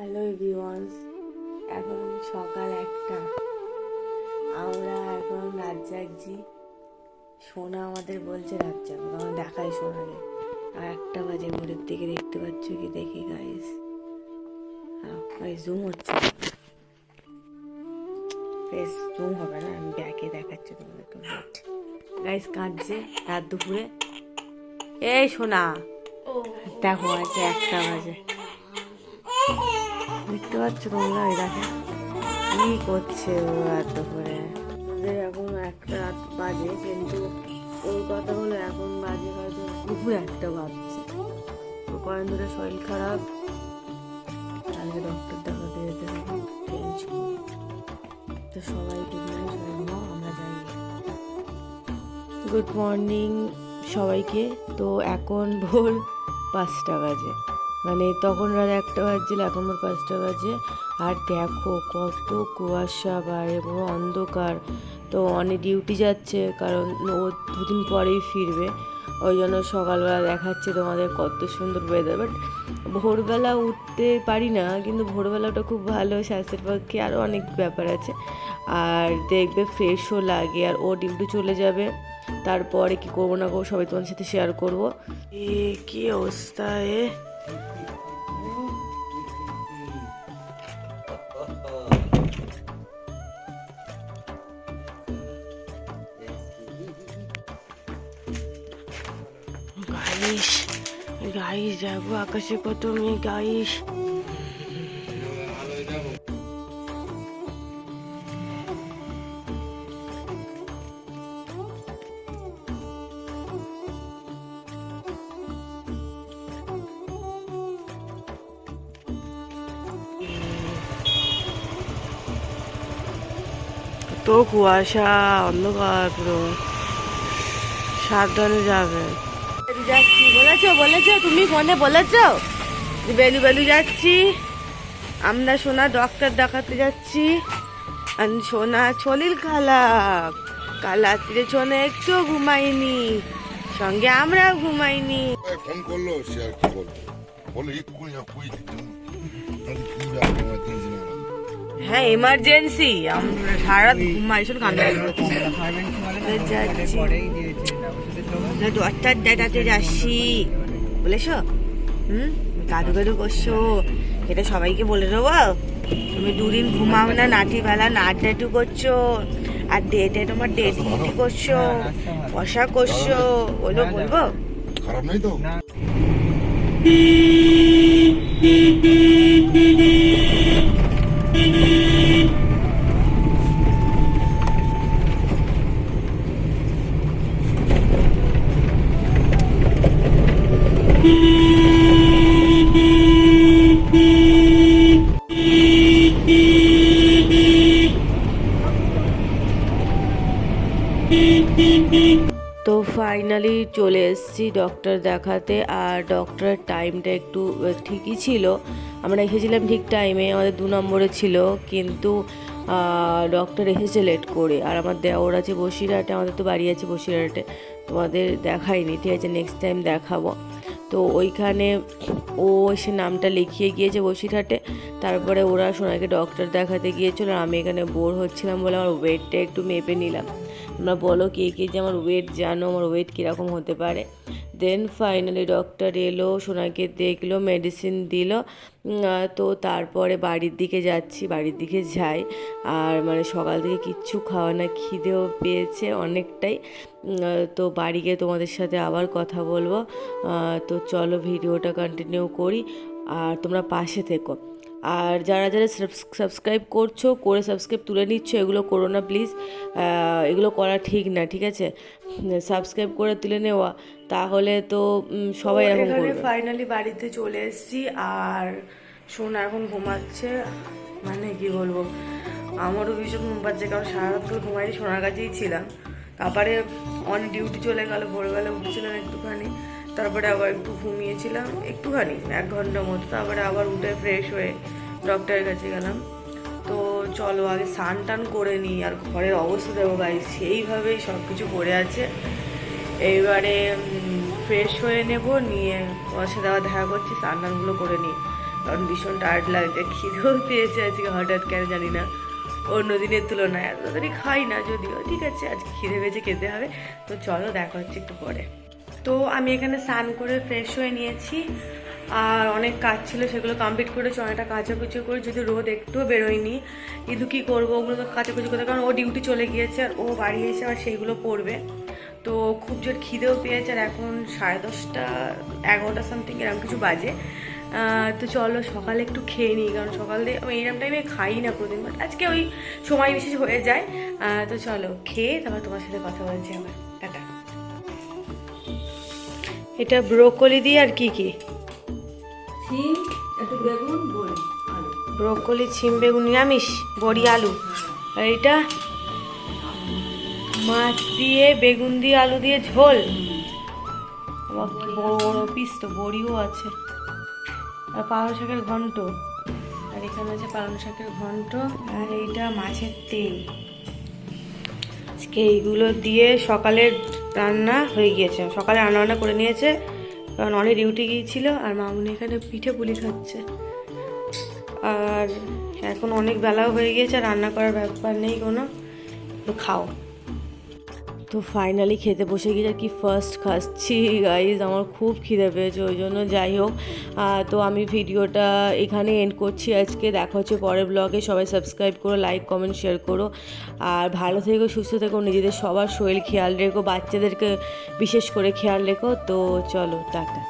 Hello এভরিওয়ান্স এখন সকাল একটা। আমরা এখন রাত জাগছি। সোনা আমাদের বলছে রাত জাগো। আমরা দেখাই সোনাকে। আর একটা বাজে ভোরের দিকে দেখতে পাচ্ছ কি? দেখি গাইস গাইস জুম হচ্ছে। বেশ জুম হবে না? আমি ব্যাকে দেখাচ্ছি তোমাদেরকে। গাইস কাঁদছে রাত দুপুরে। এই সোনা দেখো আছে একটা বাজে। দেখতে পাচ্ছ তোমরা? ওই দেখে। কি করছে ও এত করে? ওদের এখন একটা রাত বাজে, কিন্তু ওর কথা হলো এখন বাজে হয়তো দুপুর একটা বাজছে। ও কয়েন ধরে শরীর খারাপ। তাহলে ডক্টর দেখাতে যেতে তো সবাই গুড আমরা যাই। গুড মর্নিং সবাইকে। তো এখন ভোর পাঁচটা বাজে। মানে তখন রাত একটা বাজছিল, এখন ভোর পাঁচটা বাজে। আর দেখো কত কুয়াশা বাইরে পুরো অন্ধকার। তো অনেক ডিউটি যাচ্ছে, কারণ ও দুদিন পরেই ফিরবে। ওই জন্য সকালবেলা দেখাচ্ছে তোমাদের কত সুন্দর ওয়েদার বাট ভোরবেলা উঠতে পারি না, কিন্তু ভোরবেলাটা খুব ভালো, স্বাস্থ্যের পক্ষে আরও অনেক ব্যাপার আছে। আর দেখবে ফ্রেশও লাগে, আর ও ডিউটি চলে যাবে। তারপরে কি করব না করব সবাই তোমার সাথে শেয়ার করব। এ কি অবস্থা গাইস গাইস দেখো আকাশে কত মেয়ে গাইস কুয়াশা অন্ধকার পুরো। সাবধানে যাবে। যাচ্ছি বলেছ বলেছ তুমি ফোনে বলেছ? বেলু বেলু যাচ্ছি। আমরা সোনা ডক্টর দেখাতে যাচ্ছি। আর সোনা শরীর খারাপ কাল রাত্রে সোনা একটু ঘুমাইনি সঙ্গে আমরাও ঘুমাইনি ফোন করল সে আর কি বলব? বলে হ্যাঁ এমার্জেন্সি আমরা সারা ঘুমাই শোন কান্না যাচ্ছি ডক্টর দেখাতে যাচ্ছি বলেছ হুম? কাদু কাদু করছ। এটা সবাইকে বলে দেবো। তুমি দুদিন ঘুমাও না নাটি বেলা নাট নাটু করছ। আর ডেটে তোমার ডেট ডিউটি করছ। পশা করছ। ওগুলো বলব? খারাপ নেই তো? তো ফাইনালি চলে এসেছি ডক্টর দেখাতে, আর ডক্টরের টাইমটা একটু ঠিকই ছিল। আমরা এসেছিলাম ঠিক টাইমে আমাদের দু নম্বরে ছিল, কিন্তু ডক্টর এসেছে লেট করে। আর আমার দেওর আছে বসিরহাটে, আমাদের তো বাড়ি আছে বসিরহাটে। তোমাদের দেখাইনি ঠিক আছে নেক্সট টাইম দেখাবো। তো ওইখানে ও এসে নামটা লিখিয়ে গিয়েছে বসিরহাটে। তারপরে ওরা সোনাকে ডক্টর দেখাতে গিয়েছিল আর আমি এখানে বোর হচ্ছিলাম বলে আমার ওয়েটটা একটু মেপে নিলাম। তোমরা বলো কে কে যে আমার ওয়েট জানো, আমার ওয়েট কীরকম হতে পারে। দেন ফাইনালি ডক্টর এলো, সোনাকে দেখল মেডিসিন দিল তো তারপরে বাড়ির দিকে যাচ্ছি, বাড়ির দিকে যাই। আর মানে সকাল থেকে কিচ্ছু খাওয়া না, খিদেও পেয়েছে অনেকটাই। তো বাড়ি গিয়ে তোমাদের সাথে আবার কথা বলব। তো চলো ভিডিওটা কন্টিনিউ করি। আর তোমরা পাশে থেকো। আর যারা যারা সাবস্ক্রাইব করছ করে সাবস্ক্রাইব তুলে নিচ্ছ এগুলো করো না প্লিজ এগুলো করা ঠিক না ঠিক আছে? সাবস্ক্রাইব করে তুলে নেওয়া তাহলে তো সবাই এরকম করবে। ফাইনালি বাড়িতে চলে এসেছি আর সোনা এখন ঘুমাচ্ছে। মানে কি বলব? আমারও ভীষণ ঘুম পাচ্ছে কারণ সারা রাত ঘুমাই সোনার কাছেই ছিলাম। তারপরে অন ডিউটি চলে গেল ভোরবেলা উঠছিলাম একটুখানি। তারপরে আবার একটু ঘুমিয়েছিলাম, একটুখানি, এক ঘণ্টার মতো। তারপরে আবার উঠে ফ্রেশ হয়ে ডক্টরের কাছে গেলাম। তো চলো আগে স্নান টান করে নিই, আর ঘরের অবস্থা দেবো গাই সেইভাবেই সব কিছু পড়ে আছে। এইবারে ফ্রেশ হয়ে নেব, নিয়ে ওর সাথে দেখা করছি, স্নান টানগুলো করে নিই। কারণ ভীষণ টায়ার্ড লাগছে, খিদেও পেয়েছে আজকে হঠাৎ কেন জানি না। অন্য দিনের তুলনায় এত তাড়াতাড়ি খাই না যদিও। ঠিক আছে, আজকে খিদে পেয়েছে, খেতে হবে। তো চলো দেখা হচ্ছে একটু পরে। তো আমি এখানে স্নান করে ফ্রেশ হয়ে নিয়েছি। আর অনেক কাজ ছিল, সেগুলো কমপ্লিট করেছি অনেকটা কাচাকুচি করে যদি রোদ একটুও বেরোয়নি কিন্তু কী করব, ওগুলো তো কাচাকুচি করতে কারণ ও ডিউটি চলে গিয়েছে আর ও বাড়ি এসে আবার সেইগুলো পড়বে তো খুব জোর খিদেও পেয়েছে আর এখন সাড়ে দশটা, এগারোটা সামথিং এরকম কিছু বাজে। তো চলো সকালে একটু খেয়ে নিই, কারণ সকাল দিয়ে আমি এইরকম টাইমে খাই না প্রতিদিন বাট আজকে ওই সময় বিশেষ হয়ে যায়। তো চলো খেয়ে তারপর তোমার সাথে কথা বলছি আমার টাটা। এটা ব্রোকলি দিয়ে আর কি কি? শিম একটু বেগুন বড়ি আলু। ব্রোকলি ছিম বেগুন নিরামিষ বড়ি আলু। আর এটা মাছ দিয়ে বেগুন দিয়ে আলু দিয়ে ঝোল। বড় বড় পিস তো বড়িও আছে। আর পালং শাকের ঘন্ট। আর এখানে আছে পালং শাকের ঘন্ট। আর এইটা মাছের তেল। আজকে এইগুলো দিয়ে সকালের রান্না হয়ে গিয়েছে। সকালে রান্না বান্না করে নিয়েছে। কারণ অনেক ডিউটি গিয়েছিল আর মামুনি এখানে পিঠে পুলি খাচ্ছে। আর এখন অনেক বেলাও হয়ে গিয়েছে রান্না করার ব্যাপার নেই কোনো। খাও। তো ফাইনালি খেতে বসে গিয়ে আর কি ফার্স্ট খাচ্ছি গাইজ আমার খুব খিদে পেয়েছে, ওই জন্য যাই হোক। তো আমি ভিডিওটা এখানে এন্ড করছি আজকে। দেখা হচ্ছে পরের ব্লগে সবাই সাবস্ক্রাইব করো লাইক কমেন্ট শেয়ার করো। আর ভালো থেকো, সুস্থ থেকো, নিজেদের সবার শরীর খেয়াল রেখো, বাচ্চাদেরকে বিশেষ করে খেয়াল রেখো। তো চলো, টাটা।